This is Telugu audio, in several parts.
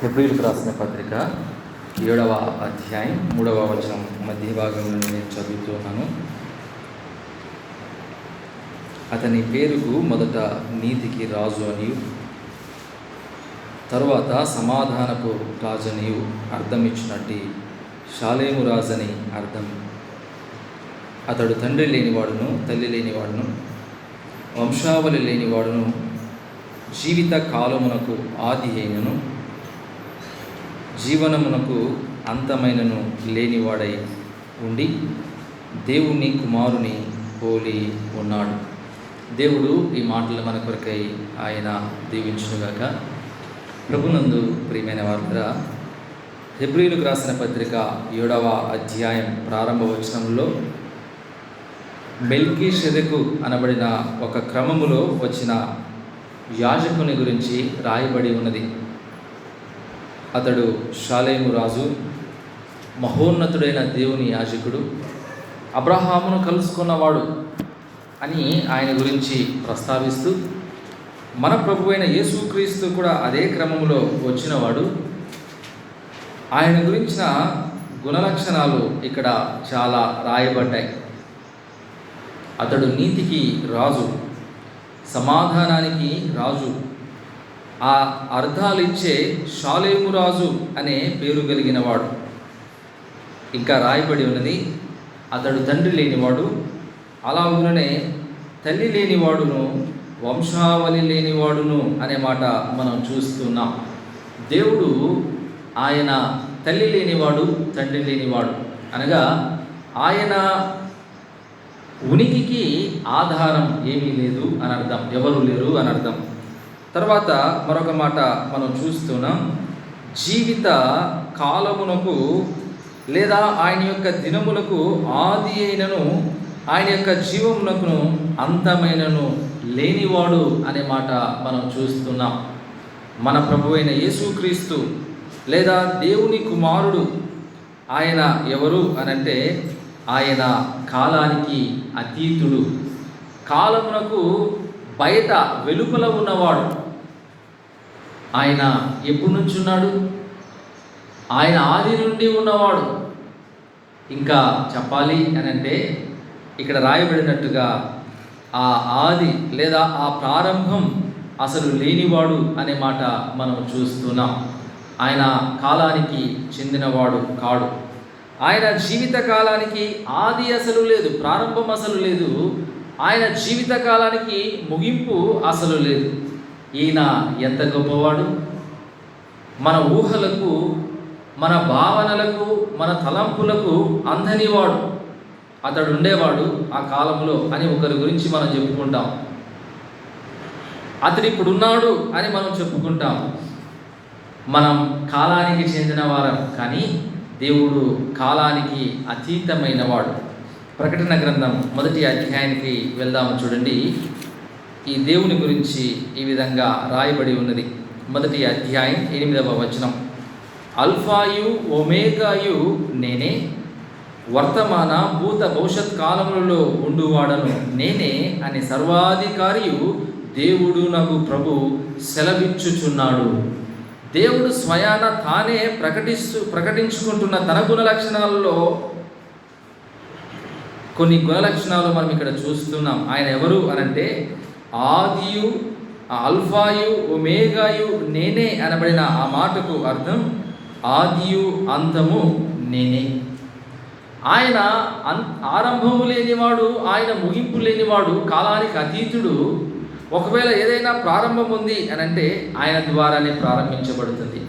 ఫిబ్రిల్కి రాసిన పత్రిక ఏడవ అధ్యాయం మూడవ వచనం మధ్య భాగంలో నేను చదువుతున్నాను. అతని పేరుకు మొదట నీతికి రాజు అని తరువాత సమాధానపు రాజని అర్థం ఇచ్చినట్టు షాలేము రాజని అర్థం. అతడు తండ్రి లేనివాడును తల్లి లేనివాడును వంశావళి లేనివాడును జీవిత కాలమునకు ఆది అయినను జీవనమునకు అంతమైనను లేనివాడై ఉండి దేవుని కుమారుని పోలి ఉన్నాడు. దేవుడు ఈ మాటలు మన కొరకై ఆయన దీవించునుగాక. ప్రభునందు ప్రియమైన వార్తరా హెబ్రిలకు రాసిన పత్రిక ఏడవ అధ్యాయం ప్రారంభ వచనంలో మెల్కీ షెదకు అనబడిన ఒక క్రమములో వచ్చిన యాజకుని గురించి రాయబడి ఉన్నది. అతడు షాలేము రాజు మహోన్నతుడైన దేవుని యాజకుడు అబ్రహామును కలుసుకున్నవాడు అని ఆయన గురించి ప్రస్తావిస్తూ మన ప్రభు అయిన యేసుక్రీస్తు కూడా అదే క్రమంలో వచ్చినవాడు. ఆయన గురించిన గుణలక్షణాలు ఇక్కడ చాలా రాయబడ్డాయి. అతడు నీతికి రాజు సమాధానానికి రాజు ఆ అర్థాలు ఇచ్చే రాజు అనే పేరు కలిగినవాడు. ఇంకా రాయబడి ఉన్నది అతడు తండ్రి లేనివాడు అలాగుననే తల్లి లేనివాడును వంశావళి లేనివాడును అనే మాట మనం చూస్తున్నాం. దేవుడు ఆయన తల్లి లేనివాడు తండ్రి లేనివాడు. అనగా ఆయన ఉనికికి ఆధారం ఏమీ లేదు అని అర్థం ఎవరు లేరు అని అర్థం తర్వాత మరొక మాట మనం చూస్తున్నాం. జీవిత కాలమునకు లేదా ఆయన యొక్క దినములకు ఆది అయినను ఆయన యొక్క జీవమునకును అంతమైనను లేనివాడు అనే మాట మనం చూస్తున్నాం. మన ప్రభు అయిన యేసుక్రీస్తు లేదా దేవుని కుమారుడు ఆయన ఎవరు అనంటే ఆయన కాలానికి అతీతుడు. కాలమునకు బయట వెలుపల ఉన్నవాడు. ఆయన ఎప్పటి నుంచి ఉన్నాడు? ఆయన ఆది నుండి ఉన్నవాడు. ఇంకా చెప్పాలి అని అంటే ఇక్కడ రాయబడినట్టుగా ఆ ఆది లేదా ఆ ప్రారంభం అసలు లేనివాడు అనే మాట మనం చూస్తున్నాం. ఆయన కాలానికి చెందినవాడు కాడు. ఆయన జీవిత కాలానికి ఆది అసలు లేదు ప్రారంభం అసలు లేదు. ఆయన జీవిత కాలానికి ముగింపు అసలు లేదు. ఈయన ఎంత గొప్పవాడు? మన ఊహలకు మన భావనలకు మన తలంపులకు అందనివాడు అతడు ఉండేవాడు ఆ కాలంలో అని ఒకరి గురించి మనం చెప్పుకుంటాం. అతడు ఇప్పుడు ఉన్నాడు అని మనం చెప్పుకుంటాం. మనం కాలానికి చెందిన వారం కానీ దేవుడు కాలానికి అతీతమైనవాడు ప్రకటన గ్రంథం మొదటి అధ్యాయానికి వెళ్దాము చూడండి. ఈ దేవుని గురించి ఈ విధంగా రాయబడి ఉన్నది. మొదటి అధ్యాయం ఎనిమిదవ వచనం. అల్ఫాయు ఒమేగాయు నేనే వర్తమాన భూత భవిష్యత్ కాలములలో ఉండువాడను నేనే అని సర్వాధికారియు దేవుడు నాకు ప్రభు సెలవిచ్చుచున్నాడు. దేవుడు స్వయాన తానే ప్రకటిస్తూ ప్రకటించుకుంటున్న తన గుణ లక్షణాలలో కొన్ని గుణలక్షణాలు మనం ఇక్కడ చూస్తున్నాం. ఆయన ఎవరు అనంటే ఆదియు అల్ఫాయు ఒమేగాయు నేనే అనబడిన ఆ మాటకు అర్థం ఆదియు అంతము నేనే. ఆయన అన్ ఆరంభము లేనివాడు ఆయన ముగింపు లేనివాడు కాలానికి అతీతుడు. ఒకవేళ ఏదైనా ప్రారంభం ఉంది అని అంటే ఆయన ద్వారానే ప్రారంభించబడుతుంది.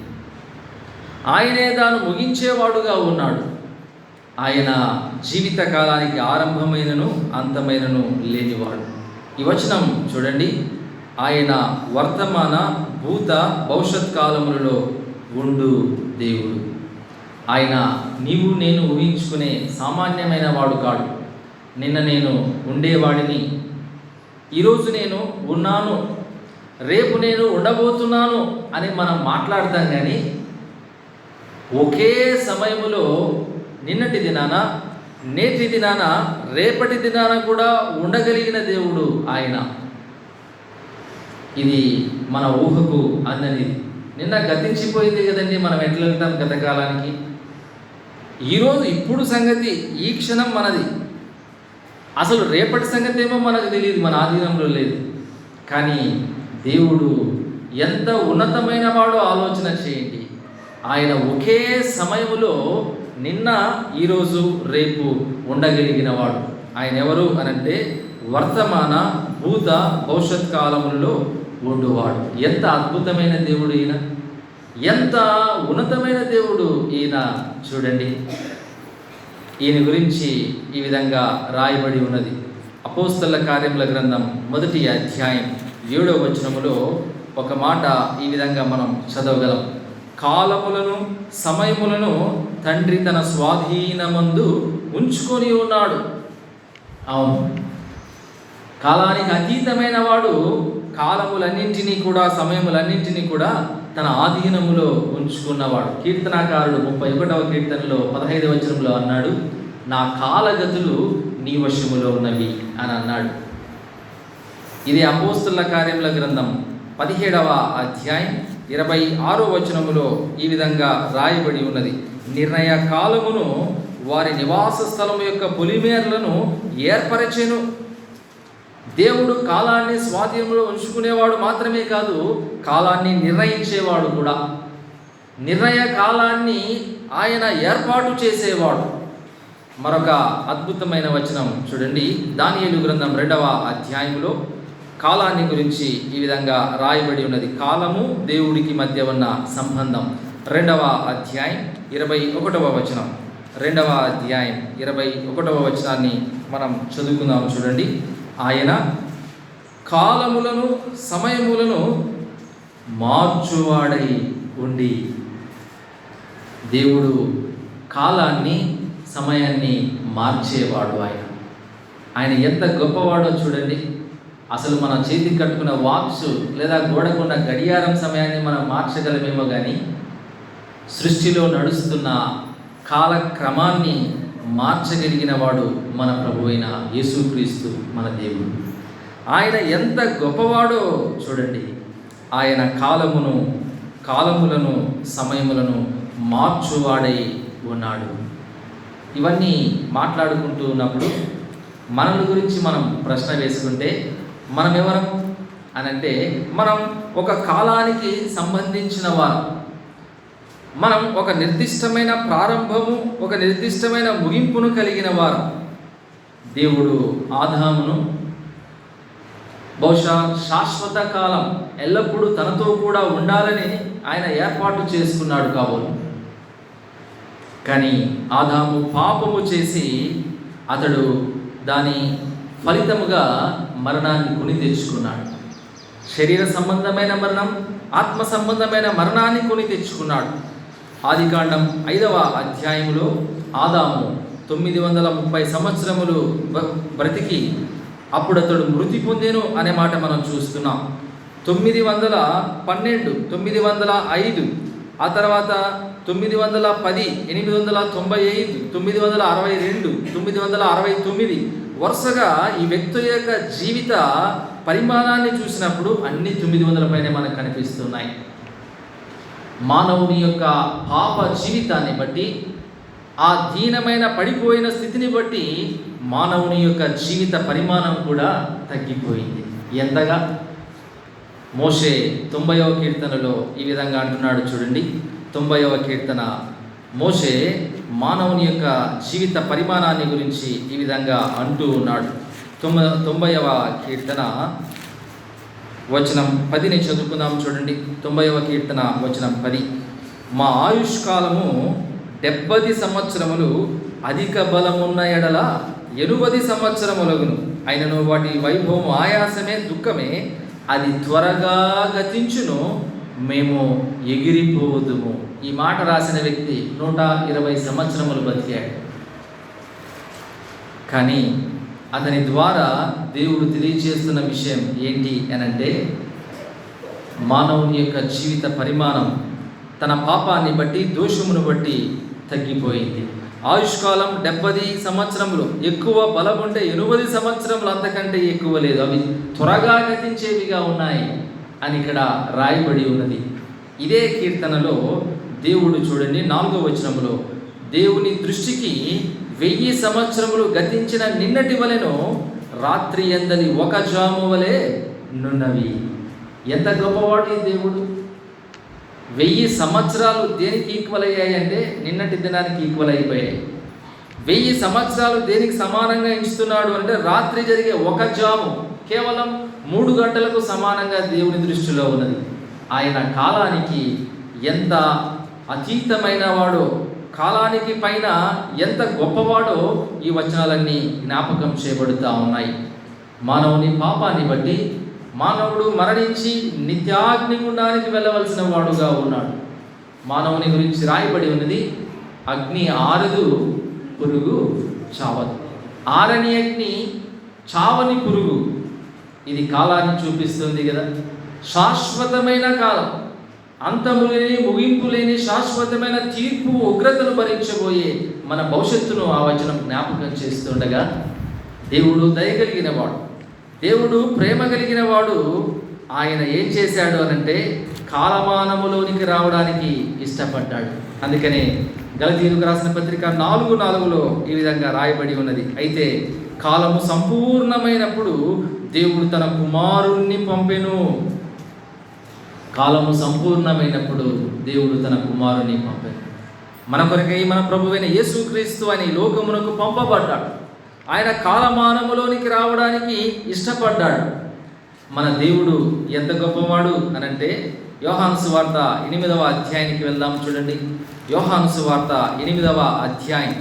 ఆయనే తాను ముగించేవాడుగా ఉన్నాడు. ఆయన జీవిత కాలానికి ఆరంభమైనను అంతమైనను లేనివాడు. ఈ వచనం చూడండి. ఆయన వర్తమాన భూత భవిష్యత్ కాలములలో ఉండు దేవుడు. ఆయన నీవు నేను ఊహించుకునే సామాన్యమైన వాడు కాడు. నిన్న నేను ఉండేవాడిని. ఈరోజు నేను ఉన్నాను. రేపు నేను ఉండబోతున్నాను అని మనం మాట్లాడతాం కానీ ఒకే సమయంలో నిన్నటి దినాన నేటి దినాన రేపటి దినాన కూడా ఉండగలిగిన దేవుడు ఆయన. ఇది మన ఊహకు అందనిది నిన్న గతించిపోయింది కదండి మనం ఎట్లా వెళ్తాం గతకాలానికి ఈరోజు ఇప్పుడు సంగతి ఈ క్షణం మనది. అసలు రేపటి సంగతి ఏమో మనకు తెలియదు మన ఆధీనంలో లేదు. కానీ దేవుడు ఎంత ఉన్నతమైన వాడో ఆలోచన చేయండి. ఆయన ఒకే సమయంలో నిన్న ఈరోజు రేపు ఉండగలిగిన వాడు ఆయన ఎవరు అనంటే వర్తమాన భూత భవిష్యత్ కాలములలో ఉండువాడు. ఎంత అద్భుతమైన దేవుడు ఈయన. ఎంత ఉన్నతమైన దేవుడు ఈయన చూడండి. ఈయన గురించి ఈ విధంగా రాయబడి ఉన్నది. అపోస్తల కార్యముల గ్రంథం మొదటి అధ్యాయం ఏడవ వచనములో ఒక మాట ఈ విధంగా మనం చదవగలం. కాలములను సమయములను తండ్రి తన స్వాధీనమందు ఉంచుకొని ఉన్నాడు. అవును. కాలానికి అతీతమైన వాడు కాలములన్నింటినీ కూడా సమయములన్నింటినీ కూడా తన ఆధీనములో ఉంచుకున్నవాడు. కీర్తనాకారుడు ముప్పై ఒకటవ కీర్తనలో పదహైదవ వచనంలో అన్నాడు నా కాలగతులు నీ వశములో ఉన్నవి అని అన్నాడు. ఇది అపోస్తుల కార్యముల గ్రంథం పదిహేడవ అధ్యాయం ఇరవై ఆరో వచనములో ఈ విధంగా రాయబడి ఉన్నది. నిర్ణయ కాలమును వారి నివాస స్థలము యొక్క పొలిమేరలను ఏర్పరచెను. దేవుడు కాలాన్ని స్వాధీనంలో ఉంచుకునేవాడు మాత్రమే కాదు కాలాన్ని నిర్ణయించేవాడు కూడా. నిర్ణయ కాలాన్ని ఆయన ఏర్పాటు చేసేవాడు. మరొక అద్భుతమైన వచనం చూడండి. దానియలు గ్రంథం రెండవ అధ్యాయంలో కాలాన్ని గురించి ఈ విధంగా రాయబడి ఉన్నది. కాలము దేవుడికి మధ్య ఉన్న సంబంధం. రెండవ అధ్యాయం ఇరవై ఒకటవ వచనం. రెండవ అధ్యాయం ఇరవై ఒకటవ వచనాన్ని మనం చదువుకుందాం చూడండి. ఆయన కాలములను సమయములను మార్చువాడై ఉండి దేవుడు కాలాన్ని సమయాన్ని మార్చేవాడు ఆయన. ఆయన ఎంత గొప్పవాడో చూడండి. అసలు మన చేతికి కట్టుకున్న వాచ్ లేదా గోడకున్న గడియారం సమయాన్ని మనం మార్చగలమేమో కానీ సృష్టిలో నడుస్తున్న కాలక్రమాన్ని మార్చగలిగిన వాడు మన ప్రభు అయిన యేసుక్రీస్తు మన దేవుడు. ఆయన ఎంత గొప్పవాడో చూడండి. ఆయన కాలమును కాలములను సమయములను మార్చువాడై ఉన్నాడు. ఇవన్నీ మాట్లాడుకుంటూ ఉన్నప్పుడు మనల గురించి మనం ప్రశ్న వేసుకుంటే మనం ఎవరం అని అంటే మనం ఒక కాలానికి సంబంధించిన వారు. మనం ఒక నిర్దిష్టమైన ప్రారంభము ఒక నిర్దిష్టమైన ముగింపును కలిగిన వారు. దేవుడు ఆదామును బహుశా శాశ్వత కాలం ఎల్లప్పుడూ తనతో కూడా ఉండాలని ఆయన ఏర్పాటు చేసుకున్నాడు కాబోలు. కానీ ఆదాము పాపము చేసి అతడు దాని ఫలితముగా మరణాన్ని కొని తెచ్చుకున్నాడు. శరీర సంబంధమైన మరణం ఆత్మ సంబంధమైన మరణాన్ని కొని తెచ్చుకున్నాడు. ఆదికాండం ఐదవ అధ్యాయములో ఆదాము తొమ్మిది వందల ముప్పై సంవత్సరములు బ- బ్రతికి అప్పుడు అతడు మృతి పొందేను అనే మాట మనం చూస్తున్నాం. తొమ్మిది వందల పన్నెండు తొమ్మిది వందల ఐదు ఆ తర్వాత తొమ్మిది వందల పది ఎనిమిది వందల తొంభై ఐదు తొమ్మిది వందల అరవై రెండు తొమ్మిది వందల అరవై తొమ్మిది వరుసగా ఈ వ్యక్తి యొక్క జీవిత పరిమాణాన్ని చూసినప్పుడు అన్ని తొమ్మిది వందల పైన మనకు కనిపిస్తున్నాయి. మానవుని యొక్క పాప జీవితాన్ని బట్టి ఆ దీనమైన పడిపోయిన స్థితిని బట్టి మానవుని యొక్క జీవిత పరిమాణం కూడా తగ్గిపోయింది. ఎంతగా? మోషే తొంభైవ కీర్తనలో ఈ విధంగా అంటున్నాడు చూడండి. తొంభైవ కీర్తన. మోషే మానవుని యొక్క జీవిత పరిమాణాన్ని గురించి ఈ విధంగా అంటూ ఉన్నాడు. తొంభై తొంభైవ కీర్తన వచనం పదిని చదువుకుందాం చూడండి. తొంభైవ కీర్తన వచనం పది. మా ఆయుష్ కాలము డెబ్బది సంవత్సరములు అధిక బలమున్న ఎడల ఎనుబది సంవత్సరములగును. అయినను వాటి వైభవం ఆయాసమే దుఃఖమే అది త్వరగా గతించును. మేము ఎగిరిపోవద్దుము ఈ మాట రాసిన వ్యక్తి నూట ఇరవై సంవత్సరములు బతికాడు. కానీ అతని ద్వారా దేవుడు తెలియజేస్తున్న విషయం ఏంటి అనంటే మానవుని యొక్క జీవిత పరిమాణం తన పాపాన్ని బట్టి దోషమును బట్టి తగ్గిపోయింది. ఆయుష్కాలం డెబ్బది సంవత్సరములు ఎక్కువ బలం ఉంటే ఎనిమిది సంవత్సరములు అంతకంటే ఎక్కువ లేదు. అవి త్వరగా గతించేవిగా ఉన్నాయి. అని ఇక్కడ రాయబడి ఉన్నది. ఇదే కీర్తనలో దేవుడు చూడండి నాలుగో వచనములో దేవుని దృష్టికి వెయ్యి సంవత్సరములు గతించిన నిన్నటి వలెను రాత్రి ఎందని ఒక జాము వలె నున్నవి. ఎంత గొప్పవాడు ఈ దేవుడు. వెయ్యి సంవత్సరాలు దేనికి ఈక్వల్ అయ్యాయి అంటే నిన్నటి దినానికి ఈక్వల్ అయిపోయాయి. వెయ్యి సంవత్సరాలు దేనికి సమానంగా ఎంచుతున్నాడు అంటే రాత్రి జరిగే ఒక జాము. కేవలం మూడు గంటలకు సమానంగా దేవుని దృష్టిలో ఉన్నది. ఆయన కాలానికి ఎంత అతీతమైన వాడో కాలానికి పైన ఎంత గొప్పవాడో ఈ వచనాలన్నీ జ్ఞాపకం చేయబడుతూ ఉన్నాయి. మానవుని పాపాన్ని బట్టి మానవుడు మరణించి నిత్యాగ్నిగుండానికి వెళ్ళవలసిన వాడుగా ఉన్నాడు. మానవుని గురించి రాయబడి ఉన్నది అగ్ని ఆరదు పురుగు చావదు. ఆరని అగ్ని చావని పురుగు ఇది కాలాన్ని చూపిస్తుంది కదా. శాశ్వతమైన కాలం. అంతము లేని ముగింపు లేని శాశ్వతమైన తీర్పు ఉగ్రతను భరించబోయే మన భవిష్యత్తును ఆ వచనం జ్ఞాపకం చేస్తుండగా దేవుడు దయగలిగిన వాడు దేవుడు ప్రేమ కలిగిన వాడు ఆయన ఏం చేశాడు అనంటే కాలమానములోనికి రావడానికి ఇష్టపడ్డాడు. అందుకనే గలతీరుకు రాసిన పత్రిక నాలుగు నాలుగులో ఈ విధంగా రాయబడి ఉన్నది. అయితే కాలము సంపూర్ణమైనప్పుడు దేవుడు తన కుమారుణ్ణి పంపెను. కాలము సంపూర్ణమైనప్పుడు దేవుడు తన కుమారుని పంపెను. మన కొరకై మన ప్రభువైన యేసుక్రీస్తు అని లోకమునకు పంపబడ్డాడు. ఆయన కాలమానములోనికి రావడానికి ఇష్టపడ్డాడు. మన దేవుడు ఎంత గొప్పవాడు అనంటే యోహాను సువార్త ఎనిమిదవ అధ్యాయానికి వెళ్దాం చూడండి. యోహాను సువార్త ఎనిమిదవ అధ్యాయం.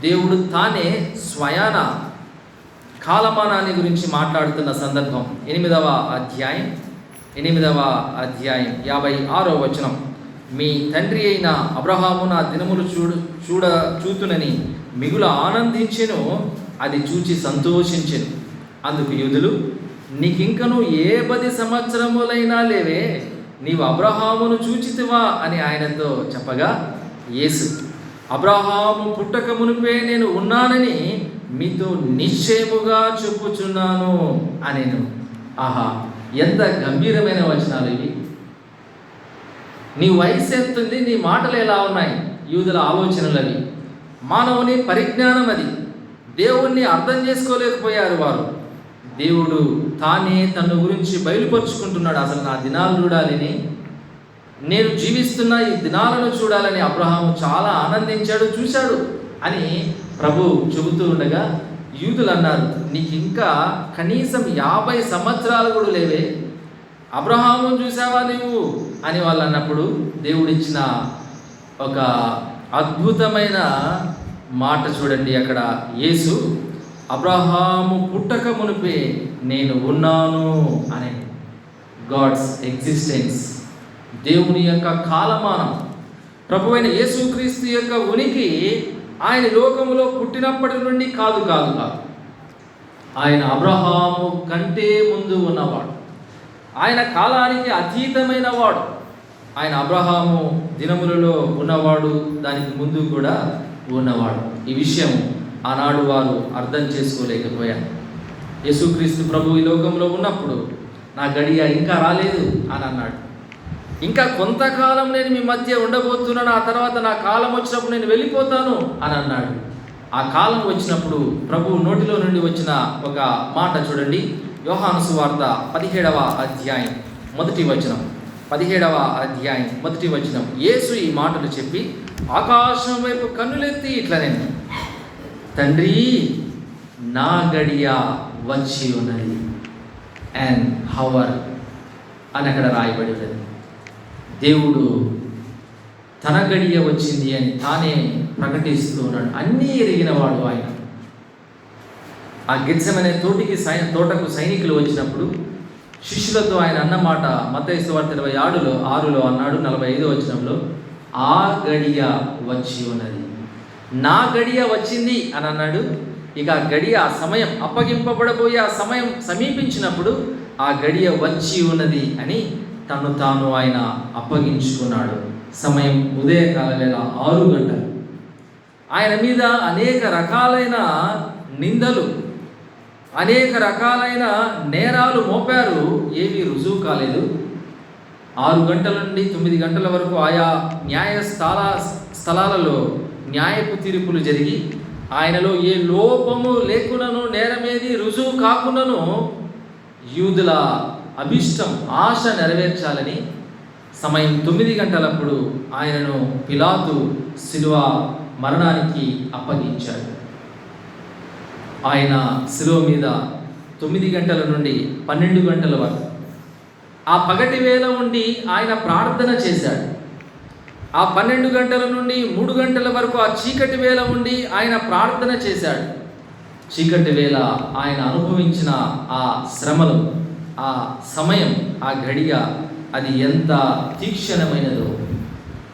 దేవుడు తానే స్వయాన కాలమానాన్ని గురించి మాట్లాడుతున్న సందర్భం ఎనిమిదవ అధ్యాయం ఎనిమిదవ అధ్యాయం యాభై ఆరో వచనం. మీ తండ్రి అయిన అబ్రహాము నా దినములు చూడు చూడ చూతునని మిగుల ఆనందించెను అది చూచి సంతోషించెను. అందుకు యూదులు నీకింకను ఏ పది సంవత్సరములైనా లేవే నీవు అబ్రహామును చూచితివా అని ఆయనతో చెప్పగా యేసు అబ్రహాము పుట్టక మునిపే నేను ఉన్నానని మీతో నిశ్చయముగా చెప్పుచున్నాను అనేను. ఆహా ఎంత గంభీరమైన వచనాలు ఇవి. నీ వయసు ఎంతుంది నీ మాటలు ఎలా ఉన్నాయి? యూదుల ఆలోచనలు అవి మానవుని పరిజ్ఞానం అది. దేవుణ్ణి అర్థం చేసుకోలేకపోయారు వారు. దేవుడు తానే తన గురించి బయలుపరుచుకుంటున్నాడు. అసలు నా దినాలు చూడాలని నేను జీవిస్తున్న ఈ దినాలను చూడాలని అబ్రహాము చాలా ఆనందించాడు చూశాడు అని ప్రభు చెబుతూ ఉండగా యూదులు అన్నారు నీకు ఇంకా కనీసం యాభై సంవత్సరాలు కూడా లేవే. అబ్రహాము చూసావా నువ్వు అని వాళ్ళు అన్నప్పుడు దేవుడిచ్చిన ఒక అద్భుతమైన మాట చూడండి అక్కడ. యేసు అబ్రహాము పుట్టక మునిపే నేను ఉన్నాను అనే గాడ్స్ ఎగ్జిస్టెన్స్. దేవుని యొక్క కాలమానం. ప్రభువైన యేసుక్రీస్తు యొక్క ఉనికి ఆయన లోకములో పుట్టినప్పటి నుండి కాదు కాదు కాదు. ఆయన అబ్రహాము కంటే ముందు ఉన్నవాడు. ఆయన కాలానికి అతీతమైన వాడు. ఆయన అబ్రహాము దినములలో ఉన్నవాడు దానికి ముందు కూడా ఉన్నవాడు. ఈ విషయం ఆనాడు వారు అర్థం చేసుకోలేకపోయారు. యేసుక్రీస్తు ప్రభు ఈ లోకంలో ఉన్నప్పుడు నా గడియ ఇంకా రాలేదు అని అన్నాడు. ఇంకా కొంతకాలం నేను మీ మధ్య ఉండబోతున్నాను ఆ తర్వాత నా కాలం వచ్చినప్పుడు నేను వెళ్ళిపోతాను అని అన్నాడు. ఆ కాలం వచ్చినప్పుడు ప్రభు నోటిలో నుండి వచ్చిన ఒక మాట చూడండి. యోహాను సువార్త పదిహేడవ అధ్యాయం మొదటి వచనం. పదిహేడవ అధ్యాయం మొదటి వచనం. యేసు ఈ మాటలు చెప్పి ఆకాశం వైపు కన్నులెత్తి ఇట్లా నేను. తండ్రి నా గడియ వచ్చి ఉన్నది. అండ్ హవర్ అని అక్కడ రాయబడి ఉన్నది. దేవుడు తన గడియ వచ్చింది అని తానే ప్రకటిస్తూ ఉన్నాడు అన్నీ ఎరిగినవాడు ఆయన. ఆ గిత్సమనే తోటికి సై తోటకు సైనికులు వచ్చినప్పుడు శిష్యులతో ఆయన అన్నమాట మతైసు ఇరవై ఆరులో ఆరులో అన్నాడు నలభై ఐదో వచనంలో ఆ గడియ వచ్చి ఉన్నది. నా గడియ వచ్చింది అని అన్నాడు. ఇక ఆ గడియ ఆ సమయం అప్పగింపబడబోయే ఆ సమయం సమీపించినప్పుడు ఆ గడియ వచ్చి ఉన్నది అని తను తాను ఆయన అప్పగించుకున్నాడు. సమయం ఉదయకాల వేళ ఆరు గంటలు. ఆయన మీద అనేక రకాలైన నిందలు అనేక రకాలైన నేరాలు మోపారు. ఏవి రుజువు కాలేదు. ఆరు గంటల నుండి తొమ్మిది గంటల వరకు ఆయా న్యాయ స్థల స్థలాలలో న్యాయపు తీర్పులు జరిగి ఆయనలో ఏ లోపము లేకునను నేరమేది రుజువు కాకున్నను యూదుల అభిష్టం ఆశ నెరవేర్చాలని సమయం తొమ్మిది గంటలప్పుడు ఆయనను పిలాతు శిలువ మరణానికి అప్పగించాడు. ఆయన శిలువ మీద తొమ్మిది గంటల నుండి పన్నెండు గంటల వరకు ఆ పగటి వేళ ఉండి ఆయన ప్రార్థన చేశాడు. ఆ పన్నెండు గంటల నుండి మూడు గంటల వరకు ఆ చీకటి వేళ ఉండి ఆయన ప్రార్థన చేశాడు. చీకటి వేళ ఆయన అనుభవించిన ఆ శ్రమలు ఆ సమయం ఆ ఘడియ అది ఎంత తీక్షణమైనదో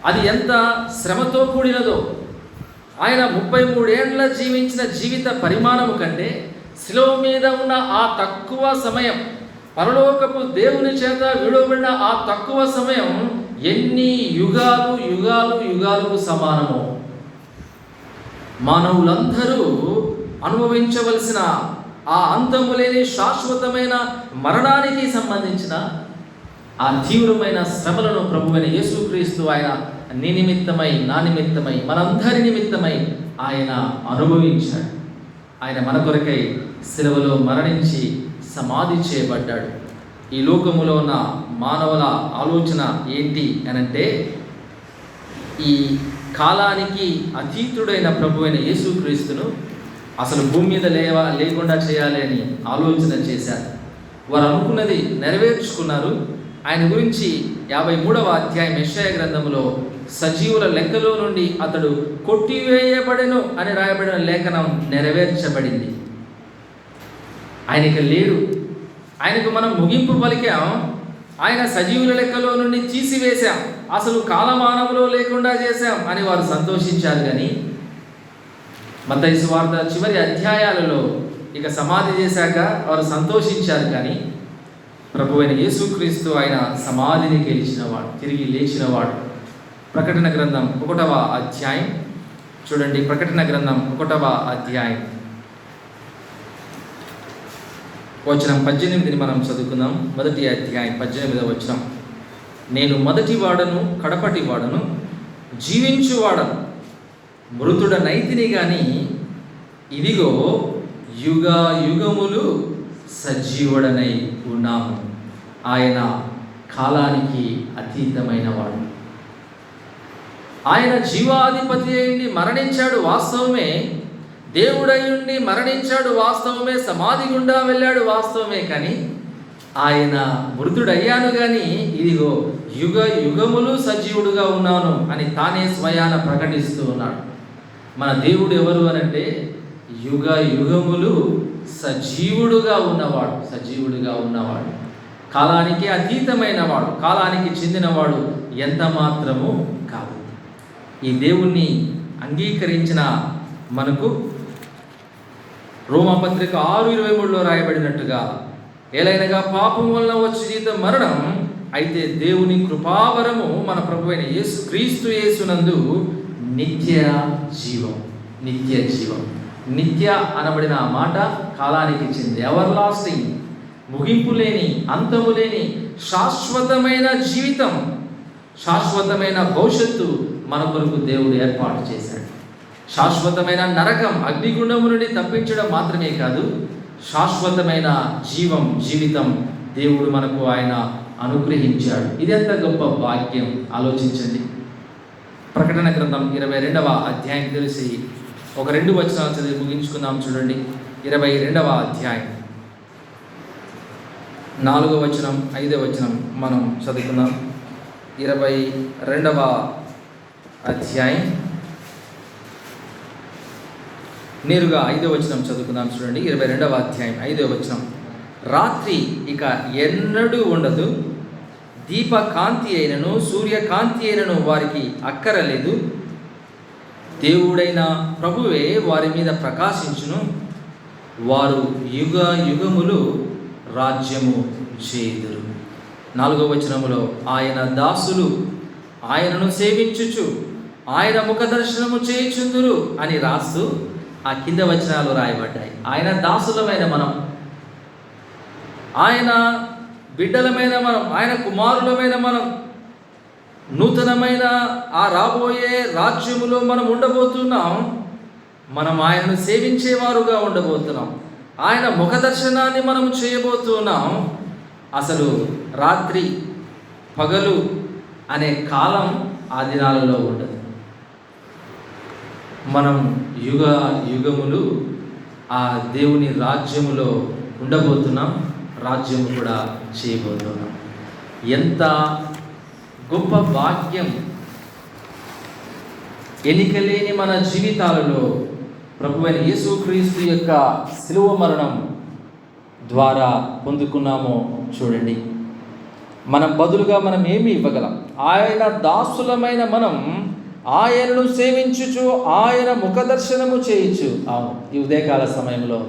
అది ఎంత శ్రమతో కూడినదో. ఆయన ముప్పై మూడేండ్ల జీవించిన జీవిత పరిమాణము కంటే శిలువ మీద ఉన్న ఆ తక్కువ సమయం పరలోకపు దేవుని చేత విడవబడిన ఆ తక్కువ సమయం ఎన్ని యుగాలు యుగాలు యుగాలకు సమానమో. మానవులందరూ అనుభవించవలసిన ఆ అంతము లేని శాశ్వతమైన మరణానికి సంబంధించిన ఆ తీవ్రమైన శ్రమలను ప్రభువైన యేసుక్రీస్తు ఆయన నీ నిమిత్తమై నా నిమిత్తమై మనందరి నిమిత్తమై ఆయన అనుభవించాడు. ఆయన మన కొరకై సెలవులో మరణించి సమాధి చేయబడ్డాడు. ఈ లోకములో ఉన్న మానవుల ఆలోచన ఏంటి అనంటే ఈ కాలానికి అతీతుడైన ప్రభు అయిన యేసుక్రీస్తును అసలు భూమి మీద లేవా లేకుండా చేయాలి అని ఆలోచన చేశారు. వారు అనుకున్నది నెరవేర్చుకున్నారు. ఆయన గురించి యాభై మూడవ అధ్యాయం యశ్వయ గ్రంథంలో సజీవుల లెక్కలో నుండి అతడు కొట్టివేయబడెను అని రాయబడిన లేఖనం నెరవేర్చబడింది. ఆయనకి లేడు ఆయనకు మనం ముగింపు పలికాం. ఆయన సజీవుల లెక్కలో నుండి తీసివేశాం. అసలు కాలమానంలో లేకుండా చేశాం అని వారు సంతోషించారు కానీ మత్తయి వార్త చివరి అధ్యాయాలలో ఇక సమాధి చేశాక వారు సంతోషించారు కానీ ప్రభు అయిన యేసుక్రీస్తు ఆయన సమాధిని గెలిచినవాడు తిరిగి లేచినవాడు. ప్రకటన గ్రంథం ఒకటవ అధ్యాయం. చూడండి ప్రకటన గ్రంథం ఒకటవ అధ్యాయం. వచనం పద్దెనిమిదిని మనం చదువుకుందాం. మొదటి అధ్యాయం పద్దెనిమిదవ వచనం. నేను మొదటి వాడను కడపటి వాడను జీవించువాడను మృతుడ నైతిని గాని ఇదిగో యుగ యుగములు సజీవుడనై ఉన్నాము. ఆయన కాలానికి అతీతమైన వాడు ఆయన జీవాధిపతి అయింది మరణించాడు వాస్తవమే. దేవుడయ్యుండి మరణించాడు వాస్తవమే. సమాధి గుండా వెళ్ళాడు వాస్తవమే. కానీ ఆయన మృతుడయ్యాను కానీ ఇదిగో యుగ యుగములు సజీవుడుగా ఉన్నాను అని తానే స్వయాన ప్రకటిస్తూ ఉన్నాడు. మన దేవుడు ఎవరు అనంటే యుగ యుగములు సజీవుడుగా ఉన్నవాడు సజీవుడిగా ఉన్నవాడు. కాలానికి అతీతమైన వాడు కాలానికి చెందినవాడు ఎంత మాత్రము కాదు. ఈ దేవుణ్ణి అంగీకరించిన మనకు రోమపత్రిక ఆరు ఇరవై మూడులో రాయబడినట్టుగా ఏలైనగా పాపం వలన వచ్చి జీతం మరణం అయితే దేవుని కృపావరము మన ప్రభు అయిన యేసు క్రీస్తు యేసునందు నిత్య జీవం నిత్య జీవం. నిత్య అనబడిన మాట కాలానికి చెంది ఎవర్ లాస్టింగ్ ముగింపు లేని అంతము లేని శాశ్వతమైన జీవితం శాశ్వతమైన భవిష్యత్తు మన కొరకు దేవుడు ఏర్పాటు చేశాడు. శాశ్వతమైన నరకం అగ్నిగుండము నుండి తప్పించడం మాత్రమే కాదు శాశ్వతమైన జీవం జీవితం దేవుడు మనకు ఆయన అనుగ్రహించాడు. ఇది ఎంత గొప్ప భాగ్యం? ఆలోచించండి. ప్రకటన గ్రంథం ఇరవై రెండవ అధ్యాయం తెలిసి ఒక రెండు వచనాలు చదివి ముగించుకుందాం చూడండి. ఇరవై రెండవ అధ్యాయం. నాలుగో వచనం ఐదో వచనం మనం చదువుకుందాం. ఇరవై రెండవ అధ్యాయం. నేరుగా ఐదో వచనం చదువుకుందాం చూడండి. ఇరవై రెండవ అధ్యాయం ఐదో వచనం. రాత్రి ఇక ఎన్నడూ ఉండదు. దీపకాంతి అయినను సూర్యకాంతి అయినను వారికి అక్కరలేదు. దేవుడైన ప్రభువే వారి మీద ప్రకాశించును. వారు యుగ యుగములు రాజ్యము చేయుదురు. నాలుగో వచనములో ఆయన దాసులు ఆయనను సేవించుచు ఆయన ముఖ దర్శనము చేయుచుందురు అని రాస్తూ ఆ కింద వచనాలు రాయబడ్డాయి. ఆయన దాసులమైన మనం. ఆయన బిడ్డలమైన మనం ఆయన కుమారులమైన మనం నూతనమైన ఆ రాబోయే రాజ్యములో మనం ఉండబోతున్నాం మనం ఆయనను సేవించేవారుగా ఉండబోతున్నాం. ఆయన ముఖ దర్శనాన్ని మనం చేయబోతున్నాం. అసలు రాత్రి పగలు అనే కాలం ఆ దినాలలో ఉండదు. మనం యుగ యుగములు ఆ దేవుని రాజ్యములో ఉండబోతున్నాం. రాజ్యం కూడా చేయబోతున్నాం ఎంత గొప్ప భాగ్యం ఎన్నికలేని మన జీవితాలలో ప్రభువైన యేసుక్రీస్తు యొక్క శిలువ మరణం ద్వారా పొందుకున్నామో చూడండి. మనం బదులుగా మనం ఏమి ఇవ్వగలం? ఆయన దాసులమైన మనం ఆయనను సేవించుచు ఆయన ముఖదర్శనము చేయించు. అవును ఈ ఉదయకాల సమయంలో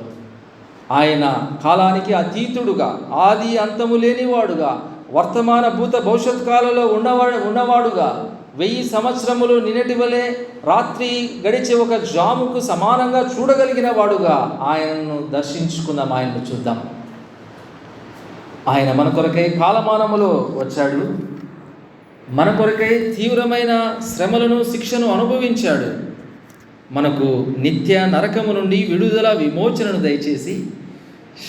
ఆయన కాలానికి అతీతుడుగా ఆది అంతము లేనివాడుగా వర్తమాన భూత భవిష్యత్ కాలంలో ఉన్నవాడు ఉన్నవాడుగా వెయ్యి సంవత్సరములు నిన్నటి వలె రాత్రి గడిచే ఒక జాముకు సమానంగా చూడగలిగిన వాడుగా ఆయనను దర్శించుకుందాం ఆయనను చూద్దాం. ఆయన మన కొరకై కాలమానములో వచ్చాడు. మన కొరకై తీవ్రమైన శ్రమలను శిక్షను అనుభవించాడు. మనకు నిత్య నరకము నుండి విడుదల విమోచనను దయచేసి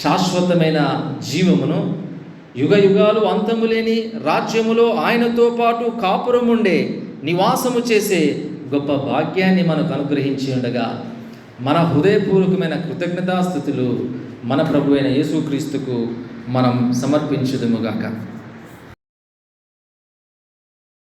శాశ్వతమైన జీవమును యుగ యుగాలు అంతము లేని రాజ్యములో ఆయనతో పాటు కాపురముండే నివాసము చేసే గొప్ప భాగ్యాన్ని మనకు అనుగ్రహించి ఉండగా మన హృదయపూర్వకమైన కృతజ్ఞతాస్థుతులు మన ప్రభు అయిన యేసుక్రీస్తుకు మనం సమర్పించుదుముగాక